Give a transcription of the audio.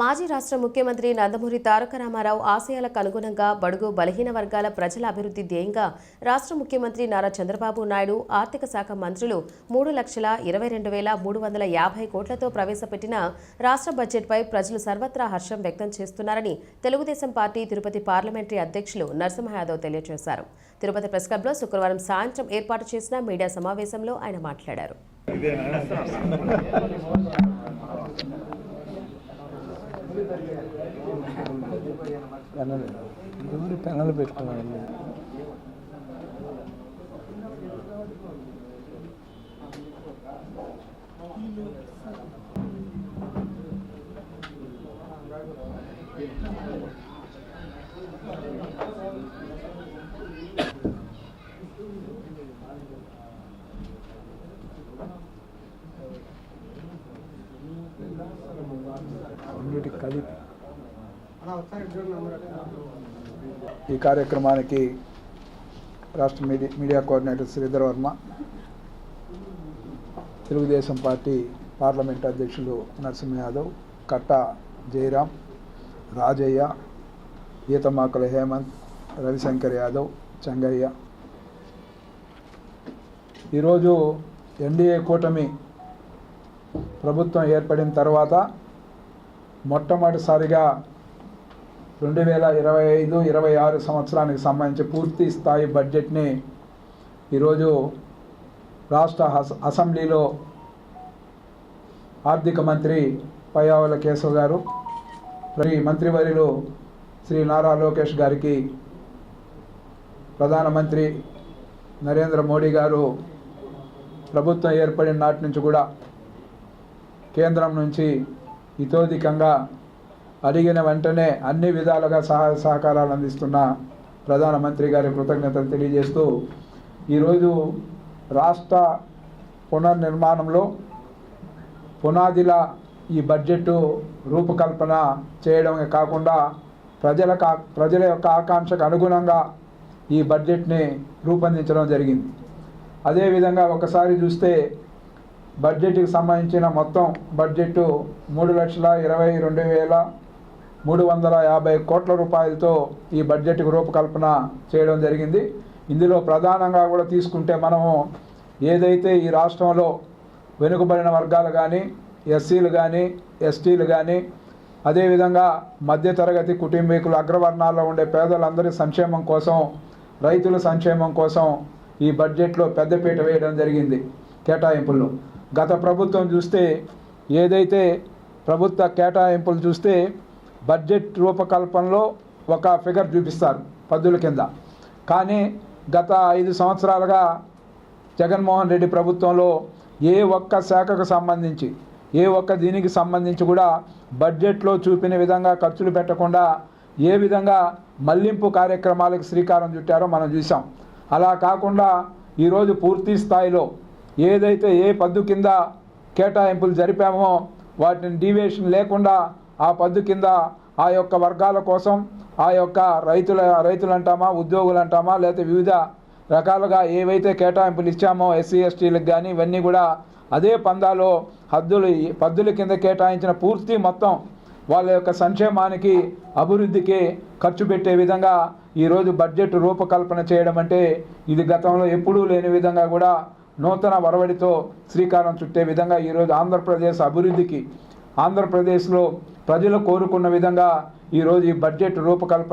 మాజీ రాష్ట్ర ముఖ్యమంత్రి నందమూరి తారక రామారావు ఆశయాలకు అనుగుణంగా బడుగు బలహీన వర్గాల ప్రజల అభివృద్ధి ధ్యేయంగా రాష్ట్ర ముఖ్యమంత్రి నారా చంద్రబాబు నాయుడు ఆర్థిక శాఖ మంత్రులు మూడు లక్షల ఇరవై రెండు వేల మూడు వందల యాభై కోట్లతో ప్రవేశపెట్టిన రాష్ట్ర బడ్జెట్పై ప్రజలు సర్వత్రా హర్షం వ్యక్తం చేస్తున్నారని తెలుగుదేశం పార్టీ తిరుపతి పార్లమెంటరీ అధ్యక్షులు నరసింహ యాదవ్ తెలియజేశారు. తిరుపతి ప్రెస్ క్లబ్లో శుక్రవారం సాయంత్రం ఏర్పాటు చేసిన మీడియా సమావేశంలో ఆయన మాట్లాడారు. ఎవరు పెన్నులు పెట్టుకున్నాడు అన్నిటి కలిపి you. ఈ కార్యక్రమానికి రాష్ట్ర media media coordinator Sridhar Varma Telugu Desam party parliament అధ్యక్షులు నరసింహ యాదవ్ కట్ట జయరాం రాజయ్య ఈతమాకుల హేమంత్ రవిశంకర్ యాదవ్ చంగయ్య. ఈరోజు ఎన్డీఏ కూటమి ప్రభుత్వం ఏర్పడిన తర్వాత మొట్టమొదటిసారిగా రెండు వేల ఇరవై ఐదు ఇరవై ఆరు సంవత్సరానికి సంబంధించి పూర్తి స్థాయి బడ్జెట్ని ఈరోజు రాష్ట్ర అసెంబ్లీలో ఆర్థిక మంత్రి పయ్యావుల కేశవ్ గారు మరి మంత్రివర్యులు శ్రీ నారా లోకేష్ గారికి ప్రధానమంత్రి నరేంద్ర మోడీ గారు ప్రభుత్వం ఏర్పడిన నాటి నుంచి కూడా కేంద్రం నుంచి ఇతోధికంగా అడిగిన వెంటనే అన్ని విధాలుగా సహాయ సహకారాలు అందిస్తున్న ప్రధానమంత్రి గారి కృతజ్ఞతలు తెలియజేస్తూ ఈరోజు రాష్ట్ర పునర్నిర్మాణంలో పునాదిల ఈ బడ్జెట్ రూపకల్పన చేయడమే కాకుండా ప్రజల కా- ప్రజల యొక్క ఆకాంక్షకు అనుగుణంగా ఈ బడ్జెట్ని రూపొందించడం జరిగింది. అదేవిధంగా ఒకసారి చూస్తే బడ్జెట్కి సంబంధించిన మొత్తం బడ్జెట్ మూడు లక్షల ఇరవై రెండు వేల మూడు వందల యాభై కోట్ల రూపాయలతో ఈ బడ్జెట్కు రూపకల్పన చేయడం జరిగింది. ఇందులో ప్రధానంగా కూడా తీసుకుంటే మనము ఏదైతే ఈ రాష్ట్రంలో వెనుకబడిన వర్గాలు కానీ ఎస్సీలు కానీ ఎస్టీలు కానీ అదేవిధంగా మధ్యతరగతి కుటుంబీకులు అగ్రవర్ణాల్లో ఉండే పేదలందరి సంక్షేమం కోసం రైతుల సంక్షేమం కోసం ఈ బడ్జెట్లో పెద్దపీట వేయడం జరిగింది కేటాయింపుల్లో. గత ప్రభుత్వం చూస్తే ఏదైతే ప్రభుత్వ కేటాయింపులు చూస్తే బడ్జెట్ రూపకల్పనలో ఒక ఫిగర్ చూపిస్తారు పద్దుల కింద. కానీ గత ఐదు సంవత్సరాలుగా జగన్మోహన్ రెడ్డి ప్రభుత్వంలో ఏ ఒక్క శాఖకు సంబంధించి ఏ ఒక్క దీనికి సంబంధించి కూడా బడ్జెట్లో చూపిన విధంగా ఖర్చులు పెట్టకుండా ఏ విధంగా మళ్ళింపు కార్యక్రమాలకు శ్రీకారం చుట్టారో మనం చూసాం అలా కాకుండా ఈరోజు పూర్తి స్థాయిలో ఏదైతే ఏ పద్దు కింద కేటాయింపులు జరిపామో వాటిని డీవియేషన్ లేకుండా ఆ పద్దు కింద ఆ యొక్క వర్గాల కోసం ఆ యొక్క రైతుల రైతులు అంటామా ఉద్యోగులు అంటామా లేకపోతే వివిధ రకాలుగా ఏవైతే కేటాయింపులు ఇచ్చామో ఎస్సీ ఎస్టీలకు కానీ ఇవన్నీ కూడా అదే పందాలో హద్దులు పద్దుల కింద కేటాయించిన పూర్తి మొత్తం వాళ్ళ యొక్క సంక్షేమానికి అభివృద్ధికి ఖర్చు పెట్టే విధంగా ఈరోజు బడ్జెట్ రూపకల్పన చేయడం అంటే ఇది గతంలో ఎప్పుడూ లేని విధంగా కూడా నూతన వరవడితో శ్రీకారం చుట్టే విధంగా ఈరోజు ఆంధ్రప్రదేశ్ అభివృద్ధికి ఆంధ్రప్రదేశ్లో ప్రజలు కోరుకున్న విధంగా ఈరోజు ఈ బడ్జెట్ రూపకల్పన